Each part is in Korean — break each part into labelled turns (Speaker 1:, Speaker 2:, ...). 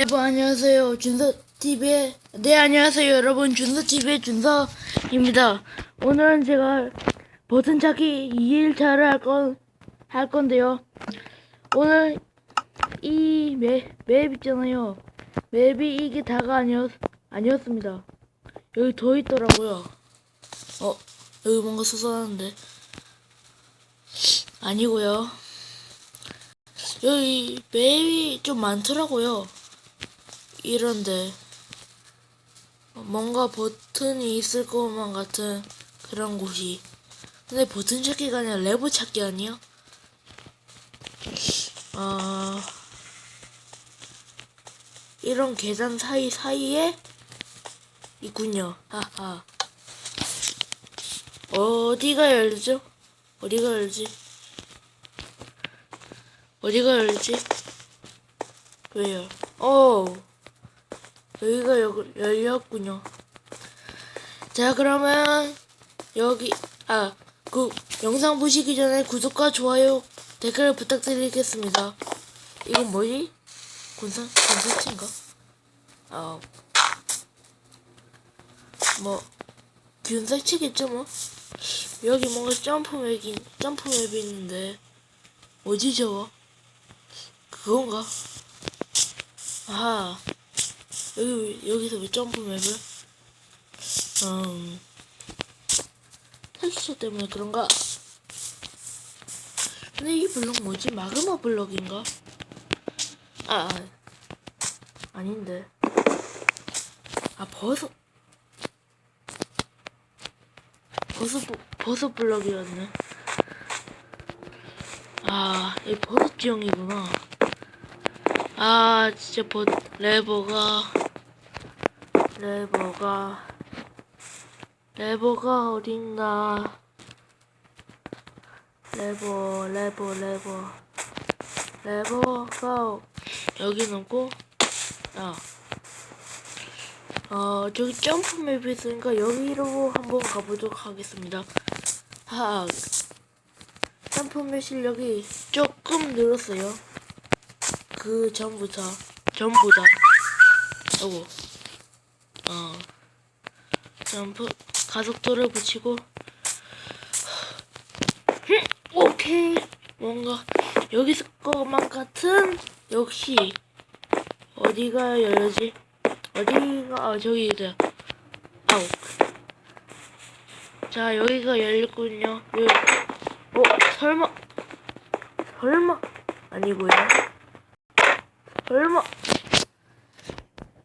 Speaker 1: 여러분 안녕하세요 준서 TV의 네 안녕하세요 여러분 준서 TV의 준서입니다. 오늘은 제가 버튼 찾기 2일차를 할 건 할 건데요. 오늘 이 맵, 맵 있잖아요. 맵이 이게 다가 아니었 아니었습니다. 여기 더 있더라고요. 어 여기 뭔가 솟아나는데 아니고요. 여기 맵이 좀 많더라고요. 이런데 뭔가 버튼이 있을 것만 같은 그런 곳이 근데 버튼 찾기가 아니라 레버 찾기 아니야? 아 이런 계단 사이 사이에 있군요 하하 어디가 열리죠? 어디가 열지? 어디가 열지? 왜요? 어 여기가 여, 열렸군요. 자, 그러면 여기 아, 그 영상 보시기 전에 구독과 좋아요, 댓글 부탁드리겠습니다. 이건 뭐지? 군사 군사치인가? 아, 뭐 군사치겠죠 뭐. 여기 뭔가 점프 맵이 점프 맵이 있는데 저거? 그건가? 아하. 여기 여기서 왜 점프 맵을? 음 텍스처 때문에 그런가? 근데 이 블럭 뭐지? 마그마 블럭인가? 아, 아 아닌데 아 버섯 버섯 부- 버섯 블럭이었네 아 이 버섯 지형이구나 아 진짜 버 레버가 레버가 레버가 어딨나 레버 레버 레버 레버가 여기 없고 아 어, 저기 점프 맵이 있으니까 여기로 한번 가보도록 하겠습니다. 하, 점프 맵 실력이 조금 늘었어요. 그 전부터, 전보다. 어구. 어. 점프, 가속도를 붙이고. 흠, 오케이. 뭔가, 여기 있을 것만 같은, 역시, 어디가 열지? 어디가, 아, 저기 있어요. 아우. 자, 여기가 열렸군요. 여기. 어, 설마. 설마. 아니고요. 설마.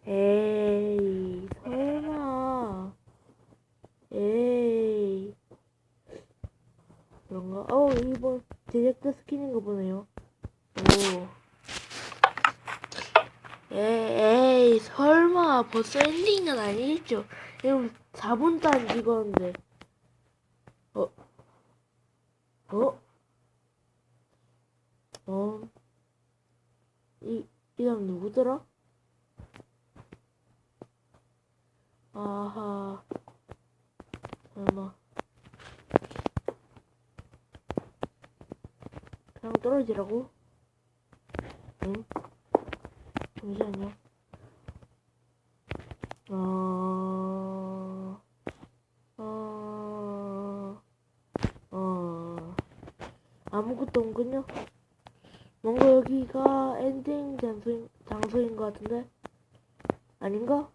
Speaker 1: 에이, 설마. 에이. 그런가? 어, 이번 제작자 스킨인가 보네요. 오. 에이, 설마. 벌써 엔딩은 아니겠죠? 이거 4분도 안 찍었는데. 어? 어? 어? 이, 이 사람 누구더라? 아하. 설마. 그냥 떨어지라고? 응? 잠시만요. 어, 어, 어, 아무것도 없군요. 뭔가 여기가 엔딩 장소인, 장소인 것 같은데? 아닌가?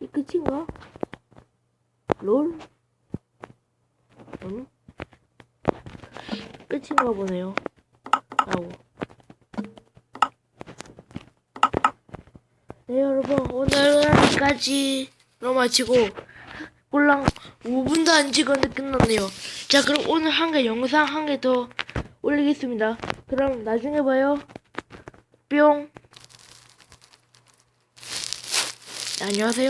Speaker 1: 이 끝인가? 롤? 응? 끝인가 보네요. 아우. 네, 여러분. 오늘은 여기까지로 마치고, 꼴랑 5분도 안 찍었는데 끝났네요. 자, 그럼 오늘 한 개, 영상 한 개 더 올리겠습니다. 그럼 나중에 봐요. 뿅. 네, 안녕하세요.